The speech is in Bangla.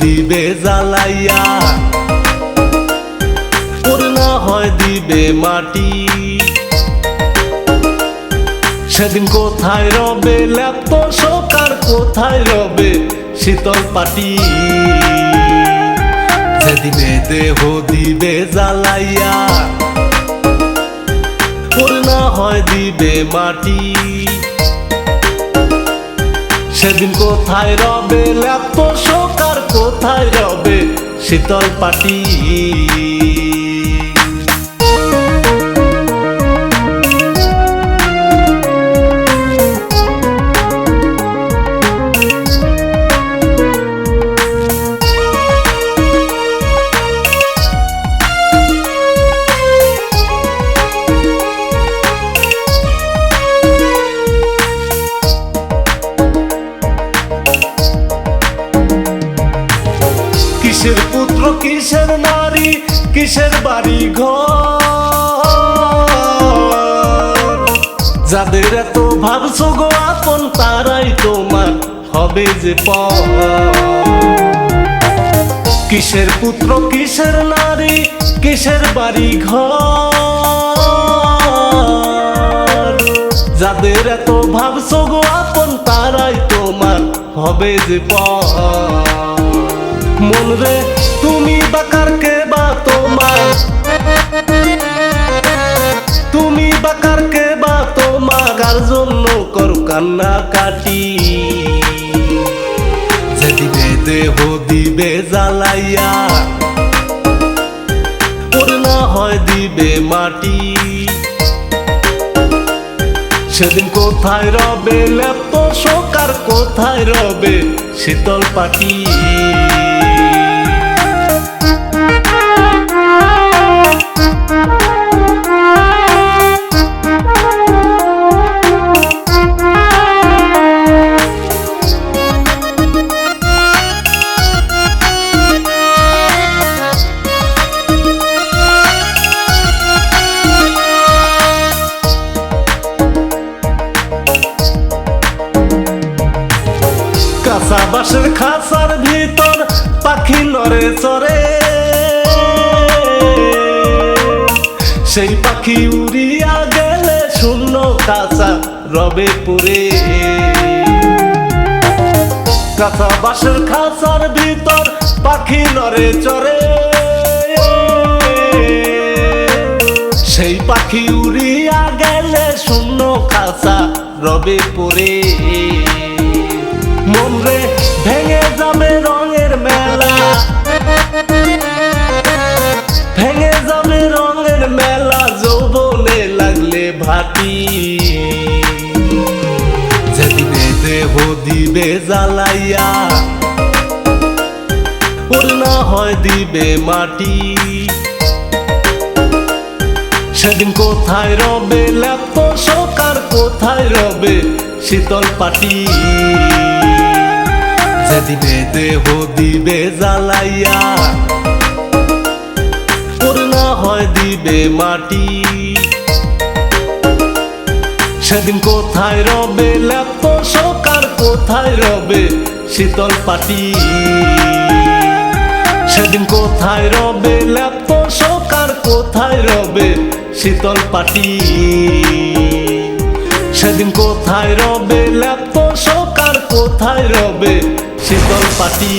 দিবে জ্বালাইয়া। না হয় দিবে মাটি। সেদিন কোথায় রবে ল্যাপ্ত সকার কোথায় রবে, শীতল পাটি। যেদিনে দেহ দিবে জ্বালাইয়া না হয় দিবে মাটি। সেদিন কোথায় রবে ল্যাপ্ত কোথায় রবে শীতল পাটি। কিসের নারী, কিসের বাড়ি ঘর যাদের এত ভাবছ গো আপন, তারাই তোমার হবে যে পর। কিসের পুত্র, কিসের নারী, কিসের বাড়ি ঘর যাদের এত ভাবছ গো আপন, তারাই তোমার হবে যে পর। মন রে, তুমি বাকার কে বা তোমার? তুমি বাকার কে বা তোমার? কার জন্য করো কান্না কাটি? যেদিনে দেহ দিবে জ্বালাইয়া, ওর হয় দিবে মাটি। সেদিন কোথায় রবে, লেপ্ত সকার কোথায় রবে, শীতল পাটি কাঁচা বাঁশের খাঁচার ভিতর পাখি নড়ে চড়ে। সেই পাখি উড়িয়া গেলে শূন্য কাঁচা রবে পুরে কাঁচা বাঁশের খাঁচার ভিতর পাখি নড়ে চড়ে। সেই পাখি উড়িয়া গেলে শূন্য খাঁচা রবে পরে মন ভেঙে যাবে রঙের মেলা। ভেঙে যাবে রঙের মেলা, যৌবনে লাগলে ভাটি। যেদিনে দেহ দিবে জ্বালাইয়া না হয় দিবে মাটি। সেদিন কোথায় রবে ল্যাপ্ত সকার কোথায় রবে শীতল পাটি। যেদিনে দেহ দিবে জ্বালাইয়া। না হয় দিবে মাটি। সেদিন কোথায় রবে ল্যাপ্ত সকার কোথায় রবে শীতল পাটি? সেদিন কোথায় রবে ল্যাপ্ত সকার কোথায় রবে শীতল পাটি? সেদিন কোথায় রবে সকার কোথায় রবে শীতল পাটি?